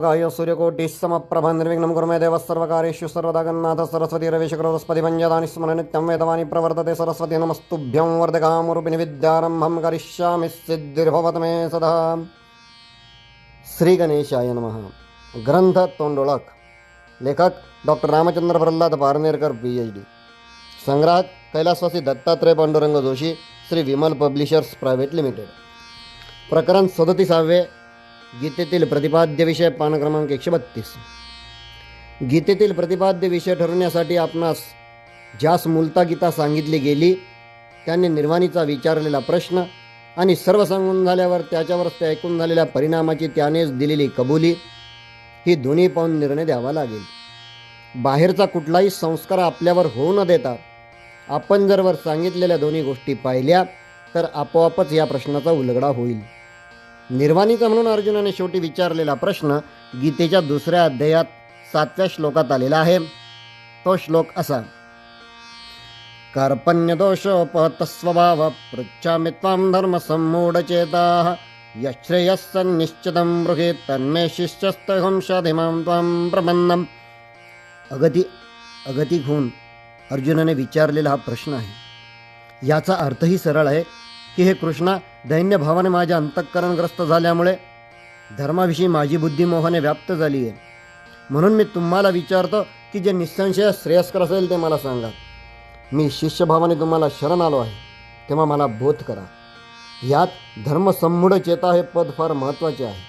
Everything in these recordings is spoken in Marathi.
गाय सूर्यकोटी समप्रभा निर्विघ्नं कुर्मे देवः सर्वकार्येषु सर्वदा गन्नाथ सरस्वती रविशकरस्पति पञ्चदानि स्मर नित्यं वेदवानि प्रवर्तते सरस्वती नमस्तुभ्यं वर्धकामरूपिणि विद्यारम्भं करिष्यामि सिद्धिर्भवत मे सदा। श्री गणेशाय नमः। ग्रंथ तोंडोळक लेखक doctor Ramchandra Pralhad Parnerkar P H D संग्राहक कैलासवासी Dattatray Pandurang Joshi Shri Vimal publishers private limited. प्रकरण सदतीसावे। गीतेतील प्रतिपाद्य विषय पान क्रमांक एकशे बत्तीस. गीतेतील प्रतिपाद्य विषय ठरवण्यासाठी आपणास ज्यास मूलता गीता सांगितली गेली त्याने निर्वाणीचा विचारलेला प्रश्न आणि सर्व सांगून झाल्यावर त्याच्यावर ते ऐकून झालेल्या परिणामाची त्यानेच दिलेली कबुली ही दोन्ही पाहून निर्णय द्यावा लागेल. बाहेरचा कुठलाही संस्कार आपल्यावर होऊ न देता आपण जर वर सांगितलेल्या दोन्ही गोष्टी पाहिल्या तर आपोआपच या प्रश्नाचा उलगडा होईल. निर्वाणीचा म्हणून अर्जुनाने शेवटी विचारलेला प्रश्न गीतेच्या दुसऱ्या अध्यायात सातव्या श्लोकात आलेला आहे. तो श्लोक असा. कार्पण्यदोषोपहतस्वभाव पृच्छामि त्वां धर्मसम्मूढचेता यश्रेयस्सन्निश्चितं मृगे तन्मे शिष्यस्तहंशाधिमां त्वां प्रबन्धम् अगती अगती होऊन अर्जुनाने विचारलेला हा प्रश्न आहे. याचा अर्थही सरळ आहे की हे कृष्णा दैन्यभावाने माझे माझ्या अंतःकरणग्रस्त झाल्यामुळे धर्माविषयी माझी बुद्धी मोहाने व्याप्त झाली आहे. म्हणून मी तुम्हाला विचारतो की जे निसंशय श्रेयस्कर असेल ते मला सांगा. मी शिष्यभावाने तुम्हाला शरण आलो आहे तेव्हा मला बोध करा. यात धर्मसम्मूढ चेता हे पद फार महत्त्वाचे आहे.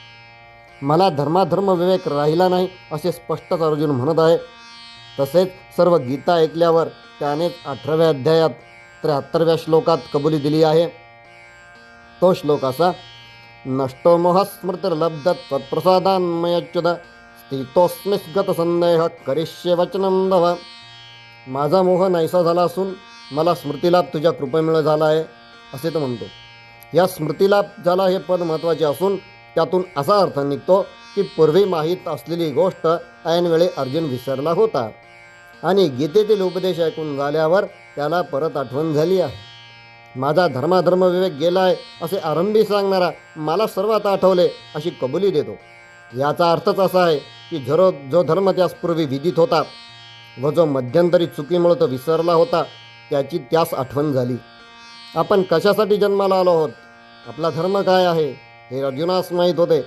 मला धर्माधर्म विवेक राहिला नाही असे स्पष्टच अर्जुन म्हणत आहे. तसेच सर्व गीता ऐकल्यावर त्यानेच अठराव्या अध्यायात त्र्याहत्तरव्या श्लोकात कबुली दिली आहे. तो श्लोक असा नष्टो मोह स्मृतिर्लब्ध त्वत्प्रसादान्मयच्युत स्थितोस्मिस्गत संदेह करिष्ये वचनं भव। माझा मोह नाहीसा झाला असून मला स्मृतिलाभ तुझ्या कृपेमुळे झाला आहे असे तो म्हणतो. या स्मृतिलाभ झाला हे पद महत्त्वाचे असून त्यातून असा अर्थ निघतो की पूर्वी माहीत असलेली गोष्ट ऐनवेळी अर्जुन विसरला होता. आणि गीतेतील उपदेश ऐकून झाल्यावर त्याला परत आठवण झाली आहे. माझा धर्माधर्म विवेक गेला आहे असे आरंभी सांगणारा मला सर्वात आठवले अशी कबुली देतो. याचा अर्थच असा आहे की जरो जो धर्म त्यास पूर्वी विदित होता व जो मध्यंतरी चुकीमुळे तो विसरला होता त्याची त्यास आठवण झाली. आपण कशासाठी जन्माला आलो आहोत? आपला धर्म काय आहे? हे अर्जुनास माहीत होते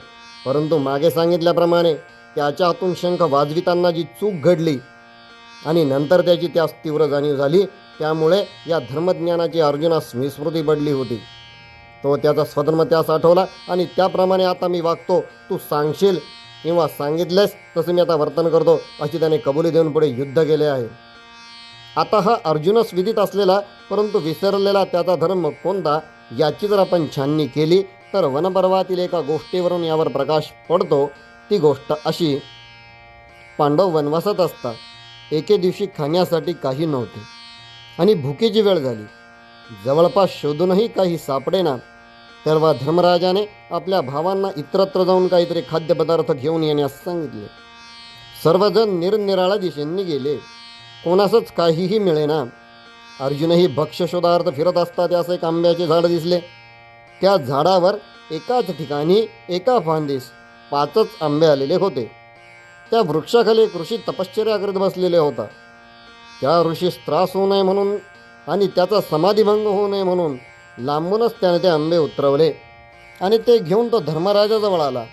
परंतु मागे सांगितल्याप्रमाणे त्याच्या हातून शंख वाजविताना जी चूक घडली आणि नंतर त्याची त्यास तीव्र जाणीव झाली त्यामुळे या धर्मज्ञानाची अर्जुनास विस्मृती पडली होती. तो त्याचा स्वधर्म त्यास आठवला आणि त्याप्रमाणे आता मी वागतो. तू सांगशील किंवा सांगितलेस तसं मी आता वर्तन करतो अशी त्याने कबुली देऊन पुढे युद्ध केले आहे. आता हा अर्जुनच विदित असलेला परंतु विसरलेला त्याचा धर्म कोणता याची जर आपण छाननी केली तर वनपर्वातील एका गोष्टीवरून यावर प्रकाश पडतो. ती गोष्ट अशी पांडव वनवासात असता एके दिवशी खाण्यासाठी काही नव्हते. आणि भुकेची वेळ झाली. जवळपास शोधूनही काही सापडेना तेव्हा धर्मराजाने आपल्या भावांना इतरत्र जाऊन काहीतरी खाद्यपदार्थ घेऊन येण्यास सांगितले. सर्वजण निरनिराळ्या दिशेंनी गेले. कोणासच काहीही मिळेना अर्जुनही भक्ष्यशोधार्थ फिरत असता त्यास एक आंब्याचे झाड दिसले. त्या झाडावर एकाच ठिकाणी एका फांदीस पाचच आंबे आलेले होते. त्या वृक्षाखाली एक ऋषी तपश्चर्या करत बसलेले होता. त्या ऋषीस त्रास होऊ नये म्हणून आणि त्याचा समाधीभंग होऊ नये म्हणून लांबूनच त्याने ते आंबे उतरवले आणि ते घेऊन तो धर्मराजाजवळ आला.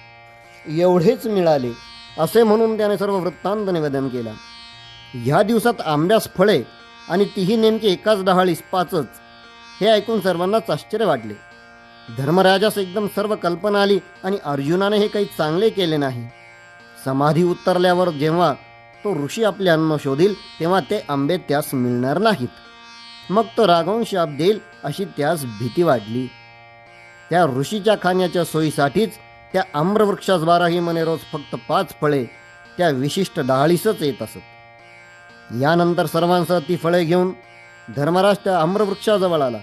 एवढेच मिळाले असे म्हणून त्याने सर्व वृत्तांत निवेदन केला. ह्या दिवसात आंब्यास फळे आणि तीही नेमकी एकाच डहाळीस पाचच हे ऐकून सर्वांनाच आश्चर्य वाटले. धर्मराजास एकदम सर्व कल्पना आली आणि अर्जुनाने हे काही चांगले केले नाही. समाधी उतरल्यावर जेव्हा तो ऋषी आपले अन्न शोधील तेव्हा ते आंबे त्यास मिळणार नाहीत. मग तो रागवून शाप देईल अशी त्यास भीती वाढली त्या ऋषीच्या खाण्याच्या सोयीसाठीच त्या आम्रवृक्षास बाराही मने रोज फक्त पाच फळे त्या विशिष्ट डाळीसच येत असत. यानंतर सर्वांसह ती फळे घेऊन धर्मराज त्या आम्रवृक्षाजवळ आला.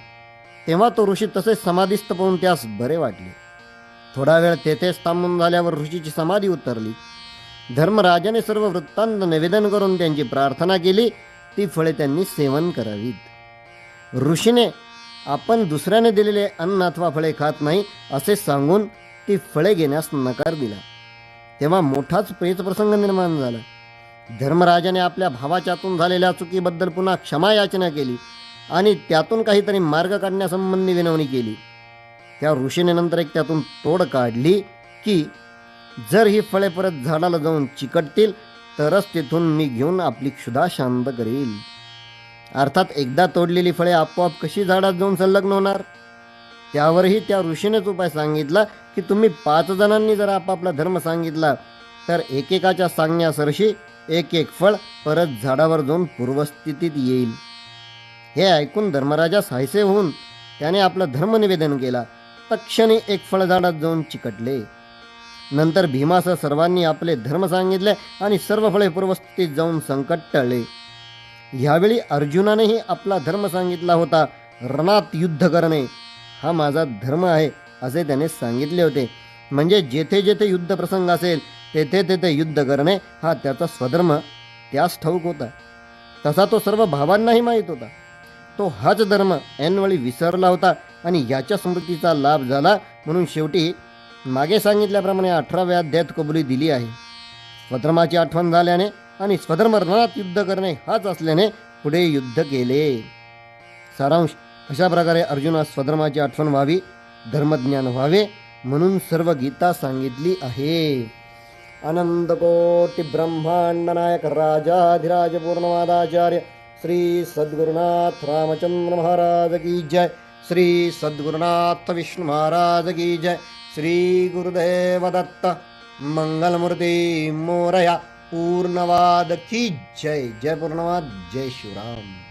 तेव्हा तो ऋषी तसेच समाधीस्थ पाहून त्यास बरे वाटले. थोडा वेळ तेथेच थांबून झाल्यावर ऋषीची समाधी उतरली. धर्मराजाने सर्व वृत्तांत निवेदन करून त्यांची प्रार्थना केली ती फळे त्यांनी सेवन करावीत. ऋषीने आपण दुसऱ्याने दिलेले अन्न अथवा फळे खात नाही असे सांगून ती फळे घेण्यास नकार दिला. तेव्हा मोठाच प्रेतप्रसंग निर्माण झाला. धर्मराजाने आपल्या भावाच्यातून झालेल्या चुकीबद्दल पुन्हा क्षमा याचना केली आणि त्यातून काहीतरी मार्ग काढण्यासंबंधी विनवणी केली. त्या ऋषीने नंतर एक त्यातून तोड काढली की जर ही फळे परत झाडाला जाऊन चिकटतील तरच तिथून मी घेऊन आपली क्षुधा शांत करेल. अर्थात एकदा तोडलेली फळे आपोआप कशी झाडात जाऊन संलग्न होणार? त्यावरही त्या ऋषीनेच उपाय सांगितला की तुम्ही पाच जणांनी जर आपापला धर्म सांगितला तर एकेकाच्या सांगण्यासरशी एक एक फळ परत झाडावर जाऊन पूर्वस्थितीत येईल. हे ऐकून धर्मराजा सायसे होऊन त्याने आपला धर्म निवेदन केला. तक्षणी एक फळ झाडात जाऊन चिकटले. नंतर भीमासह सर्वांनी आपले धर्म सांगितले आणि सर्व फळे पूर्वस्थितीत जाऊन संकट टळले. यावेळी अर्जुनानेही आपला धर्म सांगितला होता रणात युद्ध करणे. हा माझा धर्म आहे असे त्याने सांगितले होते. म्हणजे जेथे जेथे युद्ध प्रसंग असेल तेथे तेथे युद्ध करणे हा त्याचा स्वधर्म. त्यास ठाऊक होता. तसा तो सर्व भावांनाही माहीत होता. तो हाच धर्म ऐनवेळी विसरला होता आणि याच्या स्मृतीचा लाभ झाला म्हणून शेवटी मागे सांगितल्याप्रमाणे अठराव्या अध्यायात कबुली दिली आहे. स्वधर्माची आठवण झाल्याने आणि स्वधर्म रणात युद्ध करणे हाच असल्याने पुढे युद्ध केले. सारांश अशा प्रकारे अर्जुनास स्वधर्माची आठवण व्हावी धर्मज्ञान व्हावे म्हणून सर्व गीता सांगितली आहे. अनंतकोटी ब्रह्मांड नायक राजाधिराज पूर्णवादाचार्य श्री सद्गुरुनाथ रामचंद्र महाराज की जय. श्री सद्गुरुनाथ विष्णु महाराज की जय. श्री गुरुदेव दत्त मंगलमूर्ती मोरया पूर्णवाद की जय जय पूर्णवाद जय शिवराम